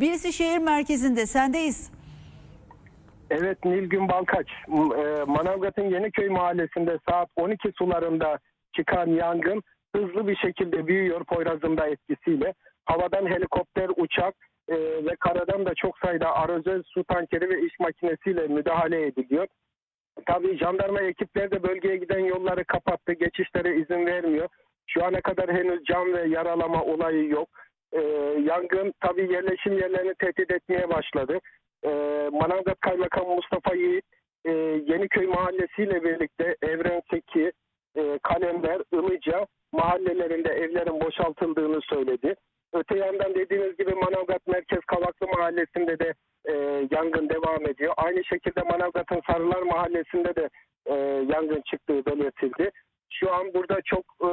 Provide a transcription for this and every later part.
Birisi şehir merkezinde. Sendeyiz. Evet Nilgün Balkaç. E, Manavgat'ın Yeniköy mahallesinde saat 12 sularında çıkan yangın hızlı bir şekilde büyüyor Poyraz'ın etkisiyle. Havadan helikopter, uçak e, ve karadan da çok sayıda arözöz su tankeri ve iş makinesiyle müdahale ediliyor. Tabii jandarma ekipleri de bölgeye giden yolları kapattı. Geçişlere izin vermiyor. Şu ana kadar henüz can ve yaralama olayı yok. E, yangın tabii yerleşim yerlerini tehdit etmeye başladı. E, Manavgat Kaymakamı Mustafa Yiğit e, Yeniköy Mahallesi ile birlikte Evren Seki, e, Kalemler, Ilıca mahallelerinde evlerin boşaltıldığını söyledi. Öte yandan dediğiniz gibi Manavgat Merkez Kavaklı Mahallesi'nde de e, yangın devam ediyor. Aynı şekilde Manavgat'ın Sarılar Mahallesi'nde de e, yangın çıktığı belirtildi. Şu an burada çok e,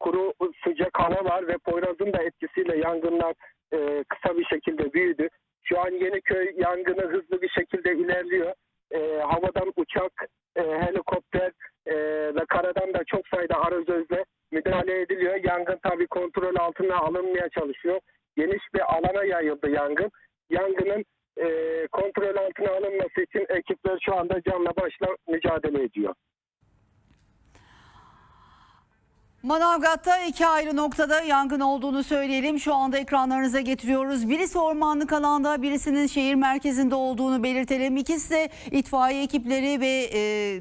kuru sıcak hava var ve Poyraz'ın da etkisiyle yangınlar e, kısa bir şekilde büyüdü. Şu an Yeniköy yangını hızlı bir şekilde ilerliyor. E, havadan uçak, e, helikopter e, ve karadan da çok sayıda arazözle müdahale ediliyor. Yangın tabii kontrol altına alınmaya çalışıyor. Geniş bir alana yayıldı yangın. Yangının e, kontrol altına alınması için ekipler şu anda canla başla mücadele ediyor. Manavgat'ta iki ayrı noktada yangın olduğunu söyleyelim. Şu anda ekranlarınıza getiriyoruz. Birisi ormanlık alanda, birisinin şehir merkezinde olduğunu belirtelim. İkisi de itfaiye ekipleri ve e,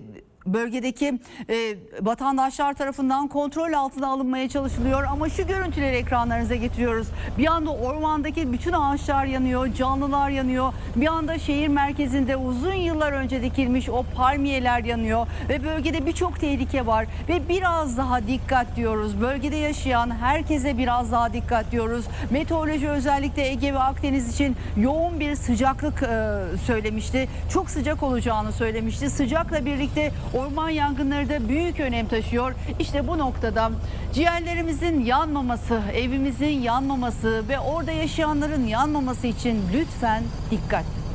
bölgedeki e, vatandaşlar tarafından kontrol altına alınmaya çalışılıyor. Ama şu görüntüleri ekranlarınıza getiriyoruz. Bir anda ormandaki bütün ağaçlar yanıyor, canlılar yanıyor. Bir anda şehir merkezinde uzun yıllar önce dikilmiş o palmiyeler yanıyor ve bölgede birçok tehlike var ve biraz daha dikkat diyoruz. Bölgede yaşayan herkese biraz daha dikkat diyoruz. Meteoroloji özellikle Ege ve Akdeniz için yoğun bir sıcaklık e, söylemişti. Çok sıcak olacağını söylemişti. Sıcakla birlikte orman yangınları da büyük önem taşıyor. İşte bu noktada ciğerlerimizin yanmaması, evimizin yanmaması ve orada yaşayanların yanmaması için lütfen dikkat.